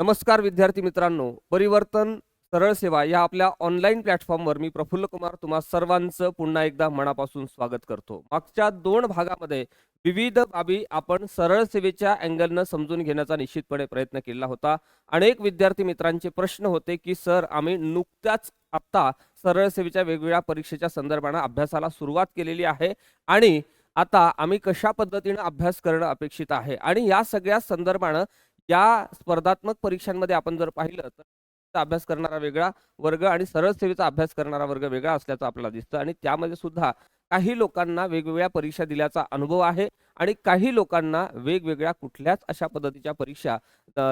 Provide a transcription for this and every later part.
नमस्कार विद्यार्थी मित्रांनो परिवर्तन सरळ सेवा या आपल्या ऑनलाईन प्लॅटफॉर्मवर मी प्रफुल्ल कुमार तुम्हा सर्वांचं पुन्हा एकदा मनापासून स्वागत करतो. मागच्या दोन भागामध्ये विविध बाबी आपण सरळ सेवेच्या अँगलनं समजून घेण्याचा निश्चितपणे प्रयत्न केला होता. अनेक विद्यार्थी मित्रांचे प्रश्न होते की सर आम्ही नुकत्याच आत्ता सरळ सेवेच्या वेगवेगळ्या परीक्षेच्या संदर्भानं अभ्यासाला सुरुवात केलेली आहे आणि आता आम्ही कशा पद्धतीनं अभ्यास करणं अपेक्षित आहे? आणि या सगळ्या संदर्भानं या स्पर्धात्मक परीक्षांमध्ये आपण जर पाहिलं तर अभ्यास करणारा वेगळा वर्ग आणि सरळ सेवेचा अभ्यास करणारा वर्ग वेगळा असल्याचं आपल्याला दिसतं आणि त्यामध्ये सुद्धा काही लोकांना वेगवेगळ्या परीक्षा दिल्याचा अनुभव आहे आणि काही लोकांना वेगवेगळ्या कुठल्याच अशा पद्धतीच्या परीक्षा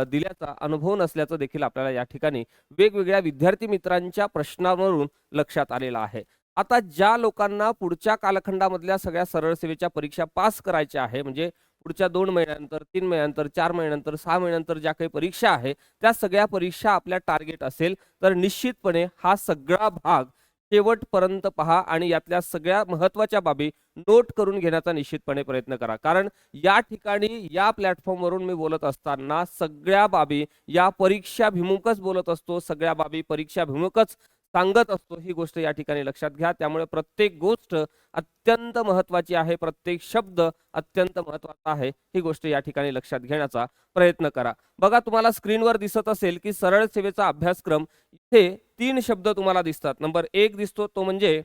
दिल्याचा अनुभव नसल्याचं देखील आपल्याला या ठिकाणी वेगवेगळ्या विद्यार्थी मित्रांच्या प्रश्नावरून लक्षात आलेलं आहे. आता ज्या लोकांना पुढच्या कालखंडामधल्या सगळ्या सरळ सेवेच्या परीक्षा पास करायच्या आहे म्हणजे पुढच्या दोन महिन्यानंतर तीन महिन्यानंतर चार महिन्यानंतर सहा महिन्यानंतर ज्या काही परीक्षा आहे त्या सगळ्या परीक्षा आपल्या टार्गेट असेल. तर निश्चितपणे हा सगळा भाग शेवटपर्यंत पहा आणि यातल्या सगळ्या महत्त्वाच्या बाबी नोट करून घेण्याचा निश्चितपणे प्रयत्न करा. कारण या ठिकाणी या प्लॅटफॉर्मवरून मी बोलत असताना सगळ्या बाबी या परीक्षाभिमुखच बोलत असतो सगळ्या बाबी परीक्षाभिमुखच. सांगत असतो ही गोष्ट या ठिकाणी लक्षात घ्या. त्यामुळे प्रत्येक गोष्ट अत्यंत महत्वाची आहे. प्रत्येक शब्द अत्यंत महत्त्वाचा आहे. ही गोष्ट या ठिकाणी लक्षात घेण्याचा प्रयत्न करा. बघा तुम्हाला स्क्रीनवर दिसत असेल की सरळ सेवेचा अभ्यासक्रम इथे तीन शब्द तुम्हाला दिसतात. नंबर एक दिसतो तो म्हणजे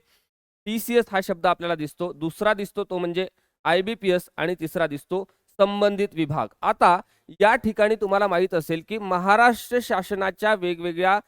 टी सी एस हा शब्द आपल्याला दिसतो. दुसरा दिसतो तो म्हणजे आय बी पी एस आणि तिसरा दिसतो संबंधित विभाग. आता या ठिकाणी तुम्हाला माहीत असेल की महाराष्ट्र शासनाच्या वेगवेगळ्या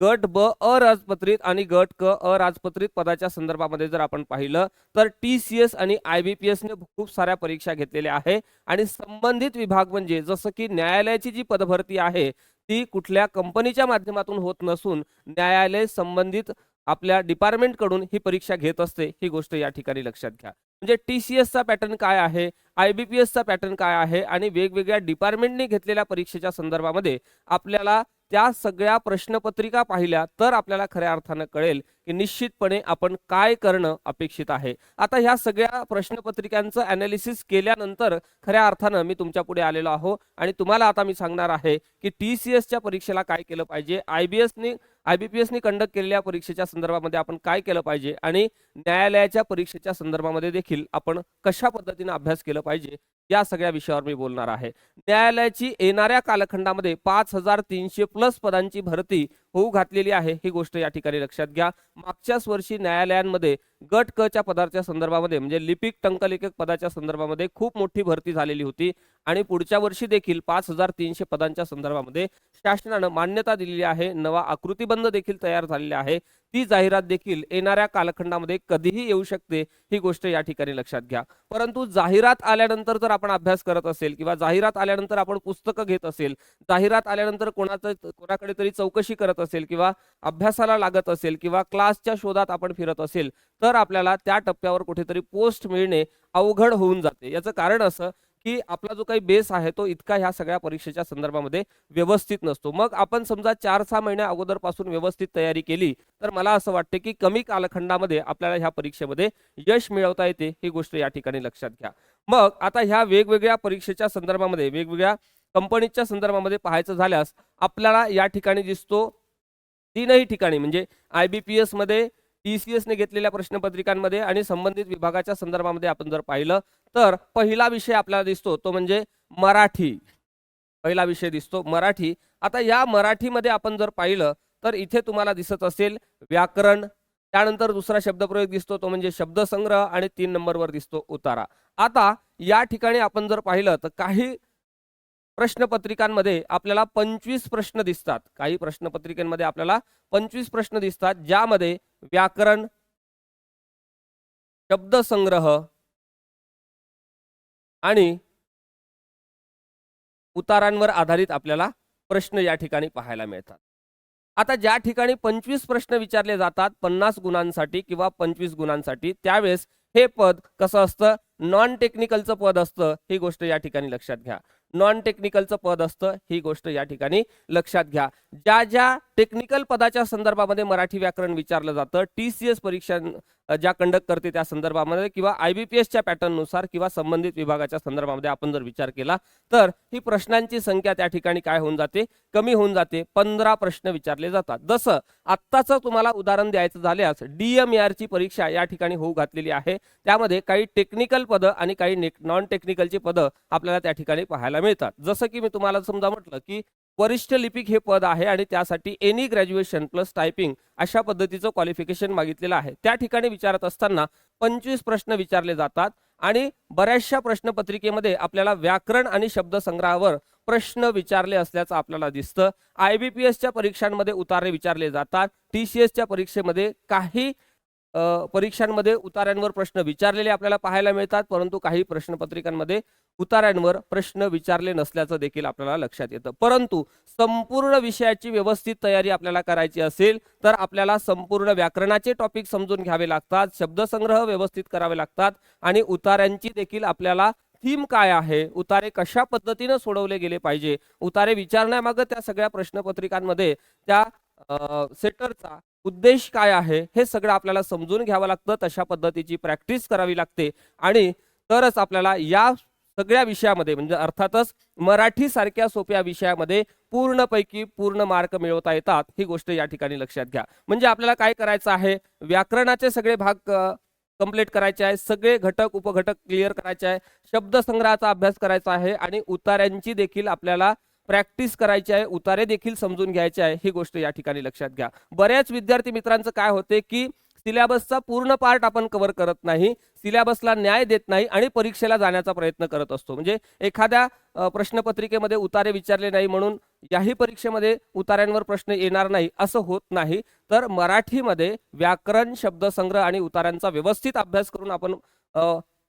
गट ब अराजपत्रित आणि गट क अराजपत्रित पदाच्या संदर्भामध्ये जर आपण पाहिलं तर टी सी एस आणि आय बी पी एसने खूप साऱ्या परीक्षा घेतलेल्या आहे. आणि संबंधित विभाग म्हणजे जसं की न्यायालयाची जी पदभरती आहे ती कुठल्या कंपनीच्या माध्यमातून होत नसून न्यायालय संबंधित आपल्या डिपार्टमेंटकडून ही परीक्षा घेत असते ही गोष्ट या ठिकाणी लक्षात घ्या. म्हणजे टी सी एसचा पॅटर्न काय आहे आय बी पी एसचा पॅटर्न काय आहे आणि वेगवेगळ्या डिपार्टमेंटने घेतलेल्या परीक्षेच्या संदर्भामध्ये आपल्याला त्या सगळ्या प्रश्नपत्रिका पाहिल्या तर आपल्याला खऱ्या अर्थानं कळेल की निश्चितपणे आपण काय करणं अपेक्षित आहे. आता ह्या सगळ्या प्रश्नपत्रिकांचं अनालिसिस केल्यानंतर खऱ्या अर्थानं मी तुमच्यापुढे आलेलो आहो आणि तुम्हाला आता मी सांगणार आहे की टी सी एसच्या परीक्षेला काय केलं पाहिजे आय बी एसनी आय बी पी एसनी कंडक्ट केलेल्या परीक्षेच्या संदर्भामध्ये आपण काय केलं पाहिजे आणि न्यायालयाच्या परीक्षेच्या संदर्भामध्ये देखील आपण कशा पद्धतीने अभ्यास केलं पाहिजे या सगळ्या विषयावर मी बोलणार आहे. न्यायालयाची येणाऱ्या कालखंडामध्ये पाच हजार तीनशे प्लस पदांची भरती होऊ घातलेली आहे. ही गोष्ट या ठिकाणी लक्षात घ्या. मागच्याच वर्षी न्यायालयांमध्ये गट क च्या पदाच्या संदर्भामध्ये म्हणजे लिपिक टंकलेखक पदाच्या संदर्भामध्ये खूप मोठी भरती झालेली होती. आणि पुढच्या वर्षी देखील पाच हजार तीनशे पदांच्या संदर्भामध्ये शासनानं मान्यता दिलेली आहे. नवा आकृतीबंध देखील तयार झालेला आहे. ती जाहिरात देखील येणाऱ्या कालखंडामध्ये कधीही येऊ शकते ही गोष्ट या ठिकाणी लक्षात घ्या. परंतु जाहिरात आल्यानंतर जर आपण अभ्यास करत असेल किंवा जाहिरात आल्यानंतर आपण पुस्तकं घेत असेल जाहिरात आल्यानंतर कोणाचं कोणाकडे तरी चौकशी करत असेल किंवा अभ्यासाला लागत असेल किंवा क्लासच्या शोधात आपण फिरत असेल तर आपल्याला त्या टप्प्यावर कुठेतरी पोस्ट मिळणे अवघड होऊन जाते. याचं कारण असं की आपला जो काही बेस आहे तो इतका ह्या सगळ्या परीक्षेच्या संदर्भामध्ये व्यवस्थित नसतो. मग आपण समजा चार सहा महिन्या अगोदरपासून व्यवस्थित तयारी केली तर मला असं वाटते की कमी कालखंडामध्ये आपल्याला ह्या परीक्षेमध्ये यश मिळवता येते ही गोष्ट या ठिकाणी लक्षात घ्या. मग आता ह्या वेगवेगळ्या परीक्षेच्या संदर्भामध्ये वेगवेगळ्या कंपनीच्या संदर्भामध्ये पाहायचं झाल्यास आपल्याला या ठिकाणी दिसतो तीनही ठिकाणी. म्हणजे आय बी पी एसमध्ये टीसीएसने घेतलेल्या प्रश्नपत्रिकांमध्ये आणि संबंधित विभागाच्या संदर्भामध्ये आपण जर पाहिलं तर पहिला विषय आपल्याला दिसतो तो म्हणजे मराठी. पहिला विषय दिसतो मराठी. आता या मराठीमध्ये आपण जर पाहिलं तर इथे तुम्हाला दिसत असेल व्याकरण. त्यानंतर दुसरा शब्दप्रयोग दिसतो तो म्हणजे शब्दसंग्रह आणि तीन नंबरवर दिसतो उतारा. आता या ठिकाणी आपण जर पाहिलं तर काही प्रश्नपत्रिकांमध्ये आपल्याला पंचवीस प्रश्न दिसतात. काही प्रश्नपत्रिकांमध्ये आपल्याला पंचवीस प्रश्न दिसतात ज्यामध्ये व्याकरण शब्दसंग्रह आणि उतारांवर आधारित आपल्याला प्रश्न या ठिकाणी पाहायला मिळतात. आता ज्या ठिकाणी पंचवीस प्रश्न विचारले जातात पन्नास गुणांसाठी किंवा पंचवीस गुणांसाठी त्यावेळेस हे पद कसं असतं? नॉन टेक्निकलचं पद असतं ही गोष्ट या ठिकाणी लक्षात घ्या. नॉन टेक्निकलचं पद असतं. ही गोष्ट या ठिकाणी लक्षात घ्या. ज्या ज्या टेक्निकल पदाच्या संदर्भामध्ये मराठी व्याकरण विचारलं जातं. टी सी एस परीक्षा ज्या कंडक्ट करते त्या संदर्भामध्ये किंवा आय बी पी एसच्या पॅटर्ननुसार किंवा संबंधित विभागाच्या संदर्भामध्ये आपण जर विचार केला तर ही प्रश्नांची संख्या त्या ठिकाणी काय होऊन जाते? कमी होऊन जाते. पंधरा प्रश्न विचारले जातात. जसं आत्ताचं तुम्हाला उदाहरण द्यायचं झाल्यास डी एम ची परीक्षा या ठिकाणी होऊ घातलेली आहे. त्यामध्ये काही टेक्निकल पदं आणि काही नॉन टेक्निकलची पदं आपल्याला त्या ठिकाणी पाहायला मिळतात. जसं की मी तुम्हाला समजा म्हटलं की वरिष्ठ लिपिक हे पद आहे आणि त्यासाठी एनी ग्रॅज्युएशन प्लस टायपिंग अशा पद्धतीचं क्वालिफिकेशन मागितलेलं आहे. त्या ठिकाणी विचारत असताना पंचवीस प्रश्न विचारले जातात आणि बऱ्याचशा प्रश्नपत्रिकेमध्ये आपल्याला व्याकरण आणि शब्दसंग्रहावर प्रश्न विचारले असल्याचं आपल्याला दिसतं. आय बी पी एसच्या परीक्षांमध्ये उतारे विचारले जातात. टी सी एसच्या परीक्षेमध्ये काही परीक्षांमध्ये उतार्यांवर प्रश्न विचारलेले आपल्याला पाहायला मिळतात परंतु काही प्रश्नपत्रिकांमध्ये उतार्यांवर प्रश्न विचारले नसल्याचं देखील आपल्याला लक्षात येतं. परंतु संपूर्ण विषयाची व्यवस्थित तयारी आपल्याला करायची असेल तर आपल्याला संपूर्ण व्याकरणाचे टॉपिक समजून घ्यावे लागतात शब्दसंग्रह व्यवस्थित करावे लागतात आणि उतार्यांची देखील आपल्याला थीम काय आहे उतारे कशा पद्धतीनं सोडवले गेले पाहिजे उतारे विचारण्यामागं त्या सगळ्या प्रश्नपत्रिकांमध्ये त्या सेटरचा उद्देश काय आहे हे सगळं आपल्याला समजून घ्यावं लागतं. तशा पद्धतीची प्रॅक्टिस करावी लागते. आणि तरच आपल्याला या सगळ्या विषयामध्ये म्हणजे अर्थातच मराठी सारख्या सोप्या विषयामध्ये पूर्णपैकी पूर्ण मार्क मिळवता येतात. ही गोष्ट या ठिकाणी लक्षात घ्या. म्हणजे आपल्याला काय करायचं आहे? व्याकरणाचे सगळे भाग कंप्लीट करायचे आहे सगळे घटक उपघटक क्लिअर करायचे आहे शब्दसंग्रहाचा अभ्यास करायचा आहे. आणि उतार्यांची देखील आपल्याला प्रॅक्टिस करायची आहे उतारे देखील समजून घ्यायचे आहे ही गोष्ट या ठिकाणी लक्षात घ्या. बऱ्याच विद्यार्थी मित्रांचं काय होते की सिलेबसचा पूर्ण पार्ट आपण कव्हर करत नाही सिलेबसला न्याय देत नाही आणि परीक्षेला जाण्याचा प्रयत्न करत असतो. म्हणजे एखाद्या प्रश्नपत्रिकेमध्ये उतारे विचारले नाही म्हणून याही परीक्षेमध्ये उतार्यांवर प्रश्न येणार नाही असं होत नाही. तर मराठीमध्ये व्याकरण शब्दसंग्रह आणि उतार्यांचा व्यवस्थित अभ्यास करून आपण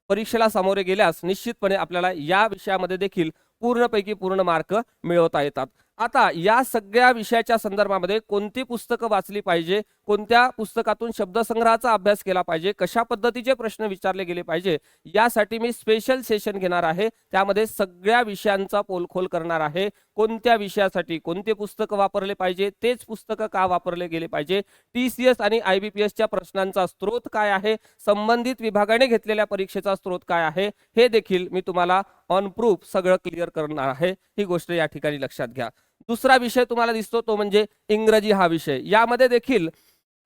परीक्षेला सामोरे गेल्यास निश्चितपणे आपल्याला या विषयामध्ये देखील पूर्णपैकी पूर्ण मार्क मिळवता येतात. आता या सगळ्या विषयाच्या संदर्भामध्ये कोणती पुस्तकं वाचली पाहिजे? कोणत्या पुस्तकातून शब्दसंग्रहाचा अभ्यास केला पाहिजे कशा पद्धतीचे प्रश्न विचारले गेले पाहिजे यासाठी मी स्पेशल सेशन घेणार आहे. त्यामध्ये सगळ्या विषयांचा पोलखोल करणार आहे. कोणत्या विषयासाठी कोणते पुस्तकं वापरले पाहिजे तेच पुस्तकं का वापरले गेले पाहिजे टी सी एस आणि आय बी पी एसच्या प्रश्नांचा स्रोत काय आहे संबंधित विभागाने घेतलेल्या परीक्षेचा स्रोत काय आहे हे देखील मी तुम्हाला ऑन प्रूफ सगळं क्लिअर करणार आहे. ही गोष्ट या ठिकाणी लक्षात घ्या. दुसरा विषय तुम्हाला दिसतो तो म्हणजे इंग्रजी हा विषय. यामध्ये देखील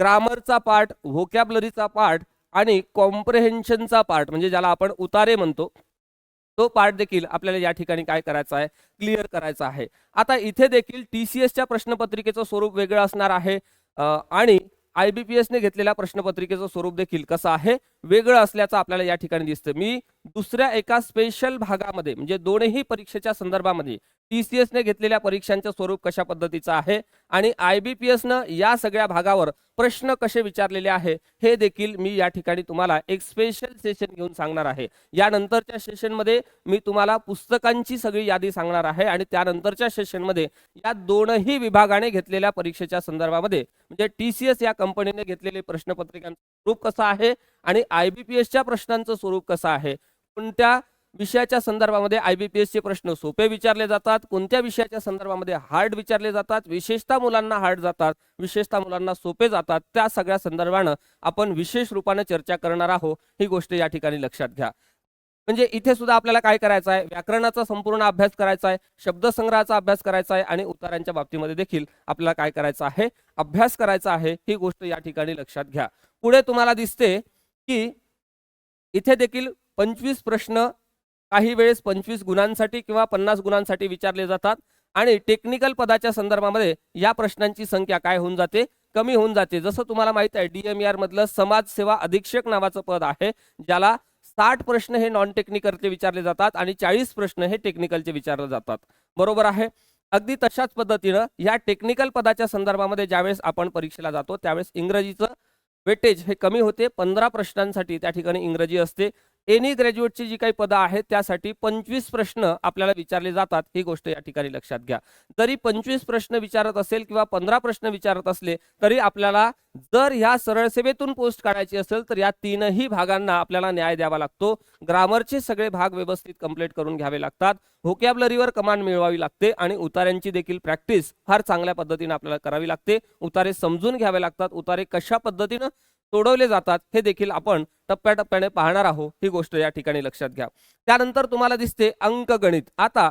ग्रामरचा पार्ट व्होकॅबलरीचा पार्ट आणि कॉम्प्रेहेन्शनचा पार्ट म्हणजे ज्याला आपण उतारे म्हणतो तो पार्ट देखील आपल्याला या ठिकाणी काय करायचा आहे? क्लिअर करायचा आहे. आता इथे देखील टी सी एसच्या प्रश्नपत्रिकेचं स्वरूप वेगळं असणार आहे. आणि आय बी पी एसने घेतलेल्या प्रश्नपत्रिकेचं स्वरूप देखील कसं आहे? वेगळं असल्याचं आपल्याला या ठिकाणी दिसतं. मी दुसऱ्या एका स्पेशल भागामध्ये म्हणजे दोनही परीक्षेच्या संदर्भामध्ये टी सी एसने घेतलेल्या परीक्षांचं स्वरूप कशा पद्धतीचं आहे आणि आय बी पी एसनं या सगळ्या भागावर प्रश्न कसे विचारलेले आहे हे देखील मी या ठिकाणी तुम्हाला एक स्पेशल सेशन घेऊन सांगणार आहे. यानंतरच्या सेशनमध्ये मी तुम्हाला पुस्तकांची सगळी यादी सांगणार आहे आणि त्यानंतरच्या सेशनमध्ये या दोनही विभागाने घेतलेल्या परीक्षेच्या संदर्भामध्ये म्हणजे टी सी एस या कंपनीने घेतलेले प्रश्नपत्रिकांचं स्वरूप कसं आहे आणि आय बी पी एसच्या प्रश्नांचं स्वरूप कसं आहे कोणत्या विषयाच्या संदर्भामध्ये आय बी पी एसचे प्रश्न सोपे विचारले जातात कोणत्या विषयाच्या संदर्भामध्ये हार्ड विचारले जातात विशेषतः मुलांना हार्ड जातात विशेषतः मुलांना सोपे जातात त्या सगळ्या संदर्भानं आपण विशेष रूपाने चर्चा करणार आहोत. ही गोष्ट या ठिकाणी लक्षात घ्या. म्हणजे इथे सुद्धा आपल्याला काय करायचं आहे? व्याकरणाचा संपूर्ण अभ्यास करायचा आहे शब्दसंग्रहाचा अभ्यास करायचा आहे आणि उतारांच्या बाबतीमध्ये देखील आपल्याला काय करायचं आहे? अभ्यास करायचा आहे. ही गोष्ट या ठिकाणी लक्षात घ्या. पुढे तुम्हाला दिसते की इथे देखील पंचवीस प्रश्न काही वेळेस पंचवीस गुणांसाठी किंवा पन्नास गुणांसाठी विचारले जातात आणि टेक्निकल पदाच्या संदर्भामध्ये या प्रश्नांची संख्या काय होऊन जाते? कमी होऊन जाते. जसं तुम्हाला माहीत आहे डीएमआर मधलं समाजसेवा अधीक्षक नावाचं पद आहे ज्याला साठ प्रश्न हे नॉन टेक्निकलचे विचारले जातात आणि चाळीस प्रश्न हे टेक्निकलचे विचारले जातात. बरोबर आहे? अगदी तशाच पद्धतीनं या टेक्निकल पदाच्या संदर्भामध्ये ज्यावेळेस आपण परीक्षेला जातो त्यावेळेस इंग्रजीचं वेटेज हे कमी होते. पंधरा प्रश्नांसाठी त्या ठिकाणी इंग्रजी असते. एनी ग्रॅज्युएटची जी काही पदं आहेत त्यासाठी पंचवीस प्रश्न आपल्याला विचारले जातात. ही गोष्ट या ठिकाणी लक्षात घ्या. जरी पंचवीस प्रश्न विचारत असेल किंवा पंधरा प्रश्न विचारत असले तरी आपल्याला जर ह्या सरळ सेवेतून पोस्ट काढायची असेल तर या तीनही भागांना आपल्याला न्याय द्यावा लागतो. ग्रामरचे सगळे भाग व्यवस्थित कंप्लीट करून घ्यावे लागतात. व्होकॅबलरीवर कमांड मिळवावी लागते आणि उतार्यांची देखील प्रॅक्टिस फार चांगल्या पद्धतीने आपल्याला करावी लागते. उतारे समजून घ्यावे लागतात. उतारे कशा पद्धतीनं? सोडवले जातात हे देखील आपण टप्प्याटप्प्याने पाहणार आहोत. ही गोष्ट या ठिकाणी लक्षात घ्या. त्यानंतर तुम्हाला दिसते अंकगणित आता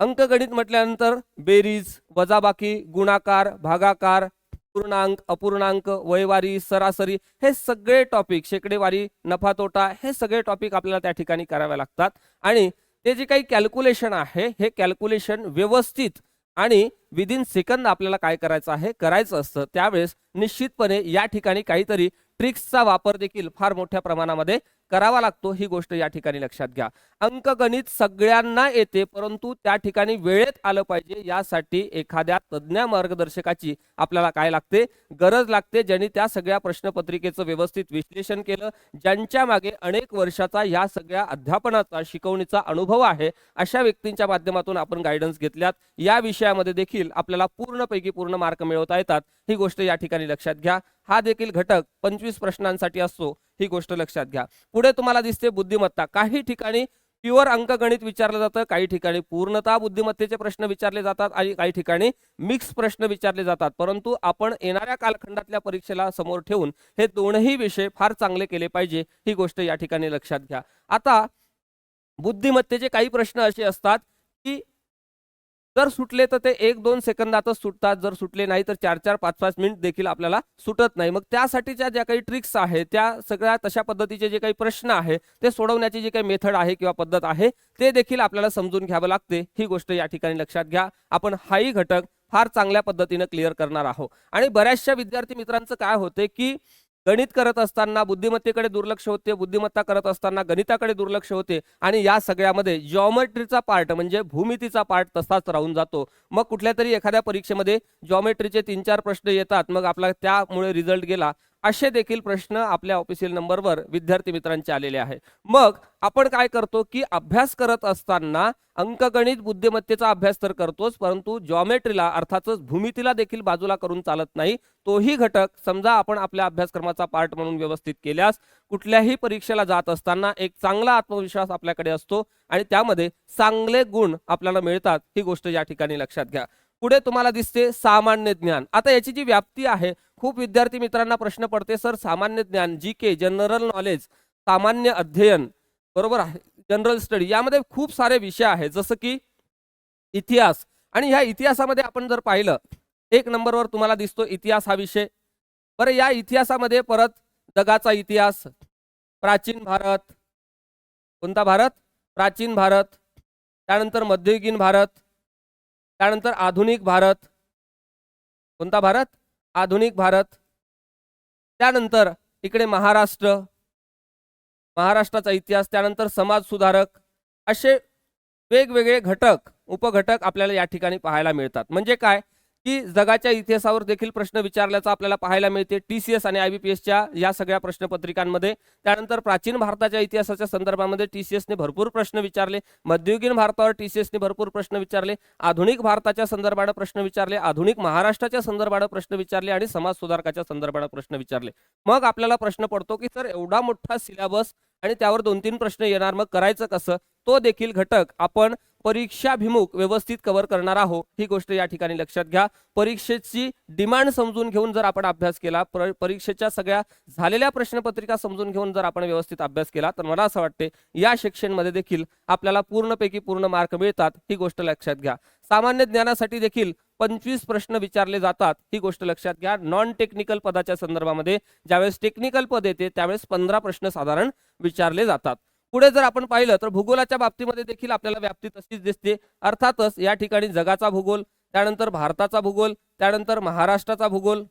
अंकगणित म्हटल्यानंतर बेरीज वजाबाकी गुणाकार भागाकार पूर्णांक अपूर्णांक वयवारी सरासरी हे सगळे टॉपिक शेकडेवारी नफा तोटा हे सगळे टॉपिक आपल्याला त्या ठिकाणी करावे लागतात. आणि ते जे काही कॅल्क्युलेशन आहे हे कॅल्क्युलेशन व्यवस्थित आणि विदिन सेकंद आपल्याला काय करायचं आहे? करायचं असतं. त्यावेळेस निश्चितपणे या ठिकाणी काहीतरी ट्रिक्सचा वापर देखील फार मोठ्या प्रमाणामध्ये करावा लागतो ही गोष्ट या ठिकाणी लक्षात घ्या. अंकगणित सगळ्यांना येते परंतु त्या ठिकाणी वेळेत आलं पाहिजे यासाठी एखाद्या तज्ज्ञ मार्गदर्शकाची आपल्याला काय लागते? गरज लागते ज्यांनी त्या सगळ्या प्रश्नपत्रिकेचं व्यवस्थित विश्लेषण केलं ज्यांच्या मागे अनेक वर्षाचा या सगळ्या अध्यापनाचा शिकवणीचा अनुभव आहे अशा व्यक्तींच्या माध्यमातून आपण गायडन्स घेतल्यात. या विषयामध्ये देखील आपल्याला पूर्णपैकी पूर्ण मार्क मिळवता येतात ही गोष्ट या ठिकाणी लक्षात घ्या. हा देखील घटक पंचवीस प्रश्नांसाठी असतो ही गोष्ट लक्षात घ्या. पुढे तुम्हाला दिसते बुद्धिमत्ता. काही ठिकाणी प्युअर अंकगणित विचारलं जातं काही ठिकाणी पूर्णतः बुद्धिमत्तेचे प्रश्न विचारले जातात आणि काही ठिकाणी मिक्स प्रश्न विचारले जातात. परंतु आपण येणाऱ्या कालखंडातल्या परीक्षेला समोर ठेवून हे दोनही विषय फार चांगले केले पाहिजे ही गोष्ट या ठिकाणी लक्षात घ्या. आता बुद्धिमत्तेचे काही प्रश्न असे असतात की जर सुटले तर ते एक दोन सेकंदातच सुटतात. जर सुटले नाही तर चार चार पाच पाच मिनिट देखील आपल्याला सुटत नाही. मग त्यासाठीच्या ज्या काही ट्रिक्स आहेत त्या सगळ्या तशा पद्धतीचे जे काही प्रश्न आहे ते सोडवण्याची जी काही मेथड आहे किंवा पद्धत आहे ते देखील आपल्याला समजून घ्यावं लागते. ही गोष्ट या ठिकाणी लक्षात घ्या. आपण हाही घटक फार चांगल्या पद्धतीने क्लिअर करणार आहोत. आणि बऱ्याचशा विद्यार्थी मित्रांचं काय होते की गणित करत असताना बुद्धिमत्तेकडे दुर्लक्ष होते बुद्धिमत्ता करत असताना गणिताकडे दुर्लक्ष होते आणि या सगळ्यामध्ये जॉमेट्रीचा पार्ट म्हणजे भूमितीचा पार्ट तसाच राहून जातो. मग कुठल्या तरी एखाद्या परीक्षेमध्ये जॉमेट्रीचे तीन चार प्रश्न येतात मग आपला त्यामुळे रिझल्ट गेला. असे देखील प्रश्न आपल्या ऑफिशियल नंबरवर विद्यार्थी मित्रांचे आलेले आहे मग आपण काय करतो की अभ्यास करत असताना अंकगणित बुद्धिमत्तेचा अभ्यास तर करतोच परंतु जॉमेट्रीला अर्थातच भूमितीला देखील बाजूला करून चालत नाही तोही घटक समजा आपण आपल्या अभ्यासक्रमाचा पार्ट म्हणून व्यवस्थित केल्यास कुठल्याही परीक्षेला जात असताना एक चांगला आत्मविश्वास आपल्याकडे असतो आणि त्यामध्ये चांगले गुण आपल्याला मिळतात ही गोष्ट या ठिकाणी लक्षात घ्या. पुढे तुम्हाला दिसते सामान्य ज्ञान. आता याची जी व्याप्ती आहे खूप विद्यार्थी मित्रांना प्रश्न पडते सर सामान्य ज्ञान जी के जनरल नॉलेज सामान्य अध्ययन बरोबर आहे जनरल स्टडी यामध्ये खूप सारे विषय आहेत जसं की इतिहास. आणि ह्या इतिहासामध्ये आपण जर पाहिलं एक नंबरवर तुम्हाला दिसतो इतिहास हा विषय. बरं या इतिहासामध्ये परत जगाचा इतिहास प्राचीन भारत कोणता भारत? प्राचीन भारत त्यानंतर मध्ययुगीन भारत त्यानंतर आधुनिक भारत. कोणता भारत? आधुनिक भारत. त्यानंतर इकडे महाराष्ट्र. महाराष्ट्राचा इतिहास त्यानंतर समाज सुधारक. असे वेगवेगळे घटक उपघटक आपल्याला या ठिकाणी पाहायला मिळतात. म्हणजे काय? की जगाच्या इतिहासावर देखील प्रश्न विचारल्याचा आपल्याला पाहायला मिळते. टी सी एस आणि आय बी पी एसच्या या सगळ्या प्रश्नपत्रिकांमध्ये. त्यानंतर प्राचीन भारताच्या इतिहासाच्या संदर्भामध्ये टी सी एसने भरपूर प्रश्न विचारले. मध्ययुगीन भारतावर टी सी एसने भरपूर प्रश्न विचारले. आधुनिक भारताच्या संदर्भानं प्रश्न विचारले. आधुनिक महाराष्ट्राच्या संदर्भानं प्रश्न विचारले आणि समाज सुधारकाच्या संदर्भानं प्रश्न विचारले. मग आपल्याला प्रश्न पडतो की सर एवढा मोठा सिलेबस आणि त्यावर दोन तीन प्रश्न येणार. मग करायचं कसं? तो देखील घटक आपण परीक्षाभिमुख व्यवस्थित कव्हर करणार आहोत. ही गोष्ट या ठिकाणी लक्षात घ्या. परीक्षेची डिमांड समजून घेऊन जर आपण अभ्यास केला पर- परीक्षेच्या सगळ्या झालेल्या प्रश्नपत्रिका समजून घेऊन जर आपण व्यवस्थित अभ्यास केला तर मला असं वाटते या सेक्शनमध्ये देखील आपल्याला पूर्णपैकी पूर्ण मार्क मिळतात ही गोष्ट लक्षात घ्या. सामान्य ज्ञानासाठी देखील पंचवीस प्रश्न विचारले जातात ही गोष्ट लक्षात घ्या. नॉन टेक्निकल पदाच्या संदर्भामध्ये ज्यावेळेस टेक्निकल पद येते त्यावेळेस पंधरा प्रश्न साधारण विचारले जातात. पुढे जर आपण पाहिलं तर भूगोलाच्या बाबतीमध्ये देखील आपल्याला व्याप्ती तशीच दिसते. अर्थातच या ठिकाणी जगाचा भूगोल त्यानंतर भारताचा भूगोल त्यानंतर महाराष्ट्राचा भूगोल.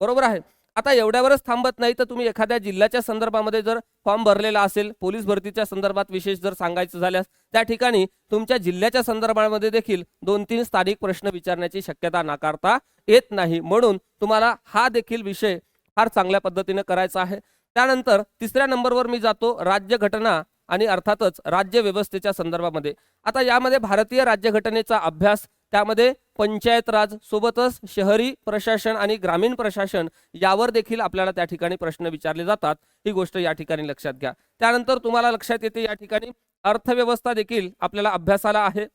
बरोबर आहे? आता एवढ्यावरच थांबत नाही तर तुम्ही एखाद्या जिल्ह्याच्या संदर्भामध्ये जर फॉर्म भरलेला असेल पोलीस भरतीच्या संदर्भात विशेष जर सांगायचं झाल्यास त्या ठिकाणी तुमच्या जिल्ह्याच्या संदर्भामध्ये देखील दोन तीन स्थानिक प्रश्न विचारण्याची शक्यता नाकारता येत नाही. म्हणून तुम्हाला हा देखील विषय फार चांगल्या पद्धतीने करायचा आहे. त्यानंतर तिसऱ्या नंबरवर मी जातो. राज्यघटना आणि अर्थातच राज्य व्यवस्थेच्या संदर्भामध्ये. आता यामध्ये भारतीय राज्यघटनेचा अभ्यास त्यामध्ये पंचायत राज सोबतच शहरी प्रशासन आणि ग्रामीण प्रशासन यावर देखील आपल्याला त्या ठिकाणी प्रश्न विचारले जातात. ही गोष्ट या ठिकाणी लक्षात घ्या. त्यानंतर तुम्हाला लक्षात येते या ठिकाणी अर्थव्यवस्था देखील आपल्याला अभ्यासाला आहे.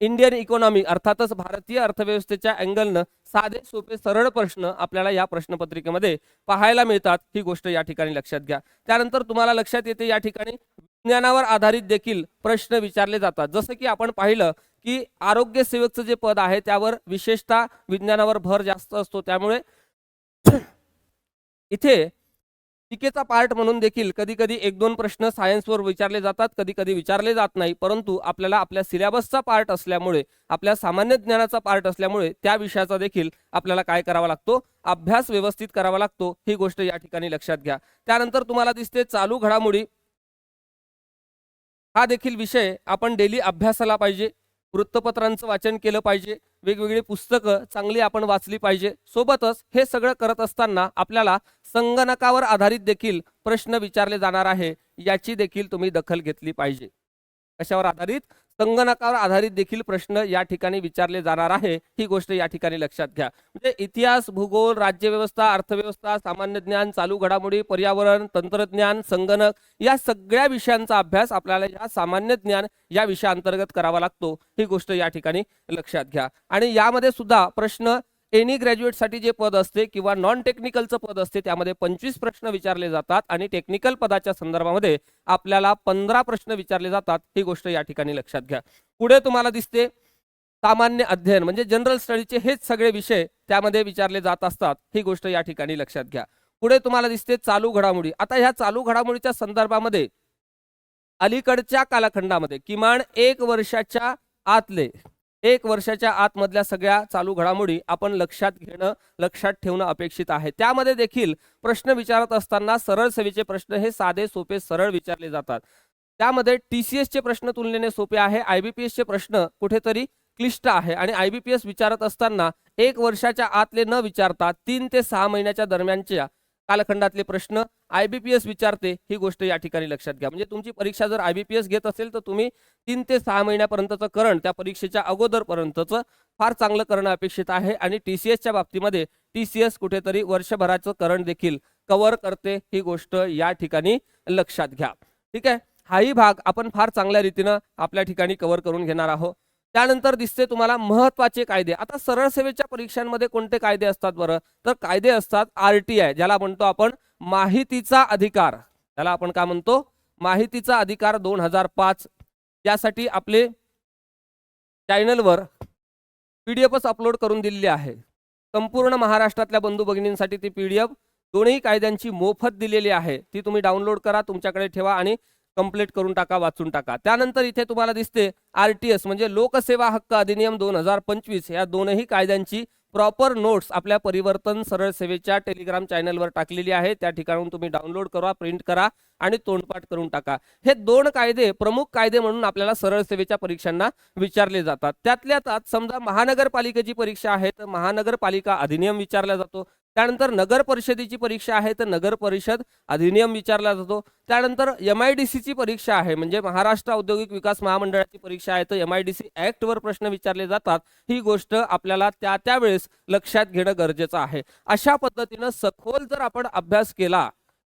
इंडियन इकॉनॉमी अर्थातच भारतीय अर्थव्यवस्थेच्या अँगलनं साधे सोपे सरळ प्रश्न आपल्याला या प्रश्नपत्रिकेमध्ये पाहायला मिळतात. ही गोष्ट या ठिकाणी लक्षात घ्या. त्यानंतर तुम्हाला लक्षात येते या ठिकाणी विज्ञानावर आधारित देखील प्रश्न विचारले जातात. जसं की आपण पाहिलं की आरोग्य सेवकचं जे पद आहे त्यावर विशेषतः विज्ञानावर भर जास्त असतो. त्यामुळे इथे टीकेचा पार्ट म्हणून देखील कधी कधी एक दोन प्रश्न सायन्सवर विचारले जातात कधी कधी विचारले जात नाही. परंतु आपल्याला आपल्या सिलेबसचा पार्ट असल्यामुळे आपल्या सामान्य ज्ञानाचा पार्ट असल्यामुळे त्या विषयाचा देखील आपल्याला काय करावा लागतो? अभ्यास व्यवस्थित करावा लागतो ही गोष्ट या ठिकाणी लक्षात घ्या. त्यानंतर तुम्हाला दिसते चालू घडामोडी. हा देखील विषय आपण डेली अभ्यासाला पाहिजे. वृत्तपत्रांचं वाचन केलं पाहिजे. वेगवेगळी पुस्तकं चांगली आपण वाचली पाहिजे. सोबतच हे सगळं करत असताना आपल्याला संगणकावर आधारित देखील प्रश्न विचारले जाणार आहे. याची देखील तुम्ही दखल घेतली पाहिजे. कशावर आधारित? संगणकावर आधारित देखील प्रश्न या ठिकाणी विचारले जाणार आहे. ही गोष्ट या ठिकाणी लक्षात घ्या. म्हणजे इतिहास भूगोल राज्यव्यवस्था अर्थव्यवस्था सामान्य ज्ञान चालू घडामोडी पर्यावरण तंत्रज्ञान संगणक या सगळ्या विषयांचा अभ्यास आपल्याला या सामान्य ज्ञान या विषयाअंतर्गत करावा लागतो. ही गोष्ट या ठिकाणी लक्षात घ्या. आणि यामध्ये सुद्धा प्रश्न एनी ग्रॅज्युएटसाठी जे पद असते किंवा नॉन टेक्निकलचं पद असते त्यामध्ये पंचवीस प्रश्न विचारले जातात आणि टेक्निकल पदाच्या संदर्भामध्ये आपल्याला पंधरा प्रश्न विचारले जातात ही गोष्ट या ठिकाणी लक्षात घ्या. पुढे तुम्हाला दिसते सामान्य अध्ययन म्हणजे जनरल स्टडीचे हेच सगळे विषय त्यामध्ये विचारले जात असतात ही गोष्ट या ठिकाणी लक्षात घ्या. पुढे तुम्हाला दिसते चालू घडामोडी. आता ह्या चालू घडामोडीच्या संदर्भामध्ये अलीकडच्या कालखंडामध्ये किमान एक वर्षाच्या आतले एक वर्षाच्या आतमधल्या सगळ्या चालू घडामोडी आपण लक्षात घेणं लक्षात ठेवणं अपेक्षित आहे. त्यामध्ये देखील प्रश्न विचारत असताना सरळ सेवेचे प्रश्न हे साधे सोपे सरळ विचारले जातात. त्यामध्ये टी सी एसचे प्रश्न तुलनेने सोपे आहे आय बी पी एसचे प्रश्न कुठेतरी क्लिष्ट आहे आणि आय बी पी एस विचारत असताना एक वर्षाच्या आतले न विचारता तीन ते सहा महिन्याच्या दरम्यानच्या कालखंडातले प्रश्न आय बी पी एस विचारते ही गोष्ट या ठिकाणी लक्षात घ्या. म्हणजे तुमची परीक्षा जर आय बी पी एस घेत असेल तर तुम्ही तीन ते सहा महिन्यापर्यंतचं करण त्या परीक्षेच्या अगोदरपर्यंतचं फार चांगलं करणं अपेक्षित आहे आणि टी सी एसच्या बाबतीमध्ये टी सी एस कुठेतरी वर्षभराचं करण देखील कव्हर करते ही गोष्ट या ठिकाणी लक्षात घ्या. ठीक आहे? हाही भाग आपण फार चांगल्या रीतीनं आपल्या ठिकाणी कव्हर करून घेणार आहोत. त्यानंतर दिसते तुम्हाला महत्त्वाचे कायदे. आता सरळ सेवेच्या परीक्षांमध्ये कोणते कायदे असतात बरं? तर कायदे असतात आर टी आय ज्याला म्हणतो आपण माहितीचा अधिकार. त्याला आपण काय म्हणतो? माहितीचा अधिकार दोन हजार पाच. यासाठी आपले चॅनलवर पी डी एफच अपलोड करून दिलेली आहे. संपूर्ण महाराष्ट्रातल्या बंधू भगिनींसाठी ती पी डी एफ. दोन्ही कायद्यांची मोफत दिलेली आहे. ती तुम्ही डाउनलोड करा तुमच्याकडे ठेवा आणि कंप्लीट करून टाका वाचून टाका. त्यानंतर इथे तुम्हाला दिसते आर टी एस म्हणजे लोकसेवा हक्क अधिनियम दोन हजार पंचवीस या दोनही कायद्यांची प्रॉपर नोट्स आपल्या परिवर्तन सरळ सेवेच्या टेलिग्राम चॅनलवर टाकलेली आहे. त्या ठिकाणून तुम्ही डाउनलोड करा प्रिंट करा आणि तोंडपाठ करून टाका. हे दोन कायदे प्रमुख कायदे म्हणून आपल्याला सरळ सेवेच्या परीक्षांना विचारले जातात. त्यातल्या त्यात समजा महानगरपालिकेची परीक्षा आहे तर महानगरपालिका अधिनियम विचारला जातो. त्यानंतर नगर परिषदेची परीक्षा आहे तर नगर परिषद अधिनियम विचारला जातो. त्यानंतर एम आय डी सीची परीक्षा आहे म्हणजे महाराष्ट्र औद्योगिक विकास महामंडळाची परीक्षा आहे तर एम आय डी सी ऍक्टवर प्रश्न विचारले जातात. ही गोष्ट आपल्याला त्या त्यावेळेस लक्षात घेणं गरजेचं आहे. अशा पद्धतीनं सखोल जर आपण अभ्यास केला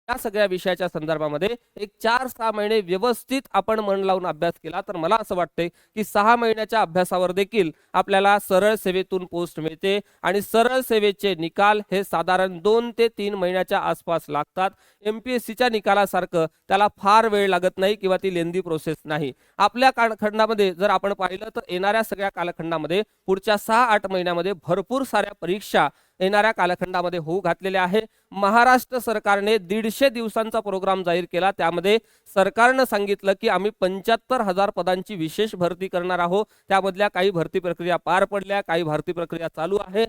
या सगळ्या विषयाच्या संदर्भामध्ये एक चार सहा महिने व्यवस्थित आपण मन लावून अभ्यास केला. तर मला असं वाटतंय की सहा महिन्याच्या अभ्यासावर देखील आपल्याला सरळ सेवेतून पोस्ट मिळते आणि सरळ सेवेचे निकाल हे साधारण दोन ते तीन महिन्याच्या आसपास लागतात. एम पी एस सीच्या निकालासारखं त्याला फार वेळ लागत नाही किंवा ती लेंदी प्रोसेस नाही. आपल्या कालखंडामध्ये जर आपण पाहिलं तर येणाऱ्या सगळ्या कालखंडामध्ये पुढच्या सहा आठ महिन्यामध्ये भरपूर साऱ्या परीक्षा येणाऱ्या कालखंडामध्ये होऊ घातलेले आहे. महाराष्ट्र सरकारने दीडशे दिवसांचा प्रोग्राम जाहीर केला. त्यामध्ये सरकारनं सांगितलं की आम्ही पंच्याहत्तर हजार पदांची विशेष भरती करणार आहोत. त्यामधल्या काही भरती प्रक्रिया पार पडल्या काही भरती प्रक्रिया चालू आहे.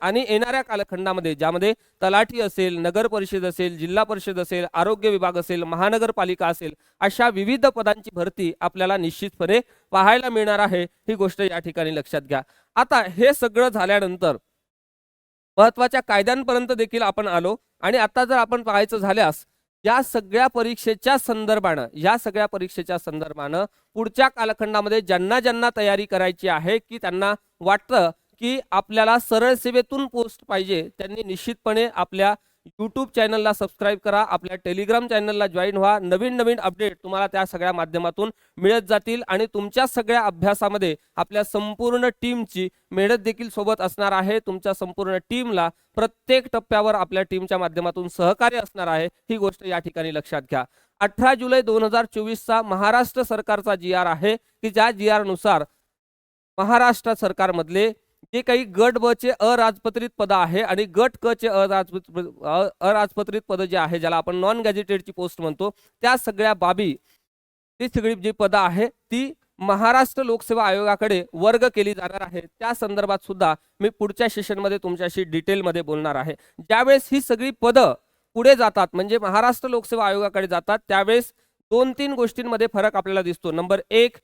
आणि येणाऱ्या कालखंडामध्ये ज्यामध्ये तलाठी असेल नगर परिषद असेल जिल्हा परिषद असेल आरोग्य विभाग असेल महानगरपालिका असेल अशा विविध पदांची भरती आपल्याला निश्चितपणे पाहायला मिळणार आहे. ही गोष्ट या ठिकाणी लक्षात घ्या. आता हे सगळं झाल्यानंतर महत्त्वाच्या कायद्यांपर्यंत देखील आपण आलो आणि आता जर आपण पाहायचं झाल्यास या सगळ्या परीक्षेच्या संदर्भानं या सगळ्या परीक्षेच्या संदर्भानं पुढच्या कालखंडामध्ये ज्यांना ज्यांना तयारी करायची आहे की त्यांना वाटतं की आपल्याला सरळ सेवेतून पोस्ट पाहिजे त्यांनी निश्चितपणे आपल्या यूट्यूब चॅनलला सबस्क्राईब करा. आपल्या टेलिग्राम चॅनलला जॉईन व्हा. नवीन नवीन अपडेट तुम्हाला त्या सगळ्या माध्यमातून मिळत जातील आणि तुमच्या सगळ्या अभ्यासामध्ये आपल्या संपूर्ण टीमची मेहनत देखील सोबत असणार आहे. तुमच्या संपूर्ण टीमला प्रत्येक टप्प्यावर आपल्या टीमच्या माध्यमातून सहकार्य असणार आहे. ही गोष्ट या ठिकाणी लक्षात घ्या. अठरा जुलै दोन हजार चोवीसचा महाराष्ट्र सरकारचा जी आर आहे की ज्या जी आरनुसार महाराष्ट्र सरकारमधले जे काही गट ब चे अराजपत्रित पद आहे आणि गट क चे अराजपत्रित अराजपत्रित पद जे आहे ज्याला आपण नॉन गॅजेटेडची पोस्ट म्हणतो त्या सगळ्या बाबी ती सगळी जी पदं आहे ती महाराष्ट्र लोकसेवा आयोगाकडे वर्ग केली जाणार आहे. त्या संदर्भात सुद्धा मी पुढच्या सेशनमध्ये तुमच्याशी डिटेलमध्ये बोलणार आहे. ज्यावेळेस ही सगळी पदं पुढे जातात म्हणजे महाराष्ट्र लोकसेवा आयोगाकडे जातात त्यावेळेस दोन तीन गोष्टींमध्ये फरक आपल्याला दिसतो. नंबर एक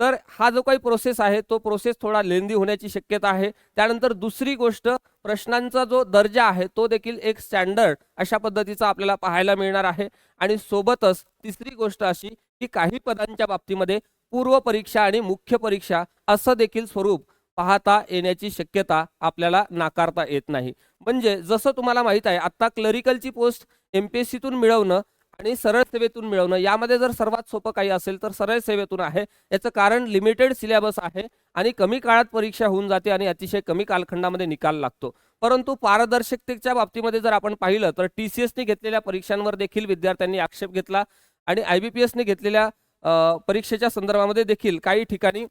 तर हा जो काही प्रोसेस आहे तो प्रोसेस थोडा लेंदी होण्याची शक्यता आहे. त्यानंतर दुसरी गोष्ट प्रश्नांचा जो दर्जा आहे तो देखील एक स्टँडर्ड अशा पद्धतीचा आपल्याला पाहायला मिळणार आहे. आणि सोबतच तिसरी गोष्ट अशी की काही पदांच्या बाबतीमध्ये पूर्व परीक्षा आणि मुख्य परीक्षा असं देखील स्वरूप पाहता येण्याची शक्यता आपल्याला नाकारता येत नाही. म्हणजे जसं तुम्हाला माहीत आहे आत्ता क्लरिकलची पोस्ट एम पी एस सीतून मिळवणं आणि सरळ सेवेतून मिळवणं यामध्ये जर सर्वात सोपं काही असेल तर सरळ सेवेतून आहे. याचं कारण लिमिटेड सिलेबस आहे आणि कमी काळात परीक्षा होऊन जाते आणि अतिशय कमी कालखंडामध्ये निकाल लागतो. परंतु पारदर्शकतेच्या बाबतीमध्ये जर आपण पाहिलं तर टी सी एसने घेतलेल्या परीक्षांवर देखील विद्यार्थ्यांनी आक्षेप घेतला आणि आय बी पी एसने घेतलेल्या परीक्षेच्या संदर्भामध्ये देखील काही ठिकाणी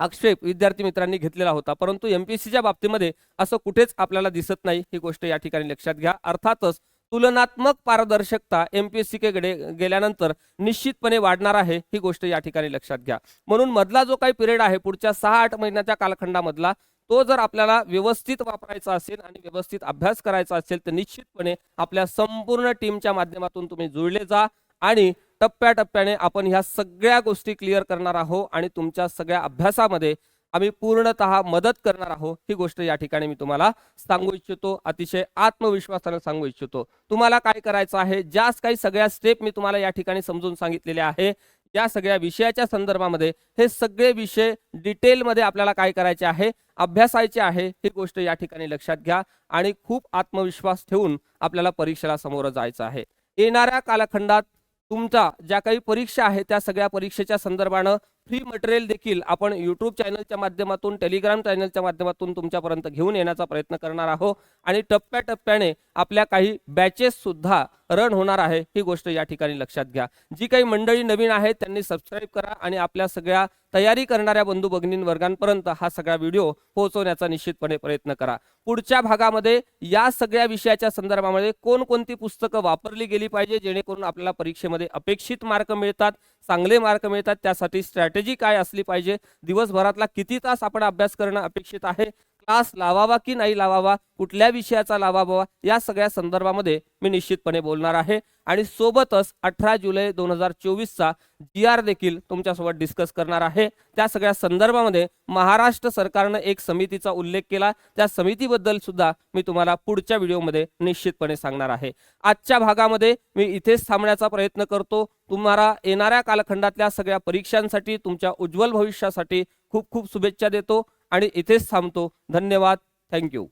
आक्षेप विद्यार्थी मित्रांनी घेतलेला होता. परंतु एमपीएससीच्या बाबतीमध्ये असं कुठेच आपल्याला दिसत नाही. ही गोष्ट या ठिकाणी लक्षात घ्या. अर्थातच तुलनात्मक पारदर्शकता एम पी एस सी कडे गेल्यानंतर निश्चितपणे वाढणार आहे ही गोष्ट या ठिकाणी लक्षात घ्या. म्हणून मधला जो काही पिरियड आहे पुढच्या सहा आठ महिन्याच्या कालखंडामधला तो जर आपल्याला व्यवस्थित वापरायचा असेल आणि व्यवस्थित अभ्यास करायचा असेल तर निश्चितपणे आपल्या संपूर्ण टीमच्या माध्यमातून तुम्ही जुळले जा आणि टप्प्याटप्प्याने आपण ह्या सगळ्या गोष्टी क्लिअर करणार आहोत आणि तुमच्या सगळ्या अभ्यासामध्ये आम्ही पूर्णतः मदत करणार आहोत. ही गोष्ट या ठिकाणी मी तुम्हाला सांगू इच्छितो. अतिशय आत्मविश्वासानं सांगू इच्छितो. तुम्हाला काय करायचं आहे? ज्या काही सगळ्या स्टेप मी तुम्हाला या ठिकाणी समजून सांगितलेले आहे या सगळ्या विषयाच्या संदर्भामध्ये हे सगळे विषय डिटेलमध्ये आपल्याला काय करायचे आहे? अभ्यासायचे आहे. ही गोष्ट या ठिकाणी लक्षात घ्या आणि खूप आत्मविश्वास ठेवून आपल्याला परीक्षेला समोर जायचं आहे. येणाऱ्या कालखंडात तुमच्या ज्या काही परीक्षा आहे त्या सगळ्या परीक्षेच्या संदर्भानं फ्री मटेरियल देखील आपण यूट्यूब चॅनलच्या माध्यमातून टेलिग्राम चॅनलच्या माध्यमातून तुमच्यापर्यंत घेऊन येण्याचा प्रयत्न करणार आहोत. आणि टप्प्याटप्प्याने आपल्या काही बॅचेस सुद्धा रन होणार आहे ही गोष्ट या ठिकाणी लक्षात घ्या. जी काही मंडळी नवीन आहेत त्यांनी सबस्क्राईब करा आणि आपल्या सगळ्या तयारी करणाऱ्या बंधू भगिनी वर्गांपर्यंत हा सगळा व्हिडिओ पोहोचवण्याचा निश्चितपणे प्रयत्न करा. पुढच्या भागामध्ये या सगळ्या विषयाच्या संदर्भामध्ये कोणकोणती पुस्तकं वापरली गेली पाहिजे जेणेकरून आपल्याला परीक्षेमध्ये अपेक्षित मार्क मिळतात चांगले मार्क मिळतात त्यासाठी स्ट्रॅटेजी काय असली पाहिजे दिवसभरातला किती तास आपण अभ्यास करणं अपेक्षित आहे क्लास लावावा की नाही लावावा कुठल्या विषयाचा लावावा या सगळ्या संदर्भामध्ये मी निश्चितपणे बोलणार आहे. आणि सोबतच अठरा जुलै दोन हजार चोवीसचा जी आर देखील तुमच्यासोबत डिस्कस करणार आहे. त्या सगळ्या संदर्भामध्ये महाराष्ट्र सरकारनं एक समितीचा उल्लेख केला. त्या समितीबद्दल सुद्धा मी तुम्हाला पुढच्या व्हिडिओमध्ये निश्चितपणे सांगणार आहे. आजच्या भागामध्ये मी इथेच थांबण्याचा प्रयत्न करतो. तुम्हाला येणाऱ्या कालखंडातल्या सगळ्या परीक्षांसाठी तुमच्या उज्ज्वल भविष्यासाठी खूप खूप शुभेच्छा देतो. आणि इथेच थांबतो. धन्यवाद. थँक्यू.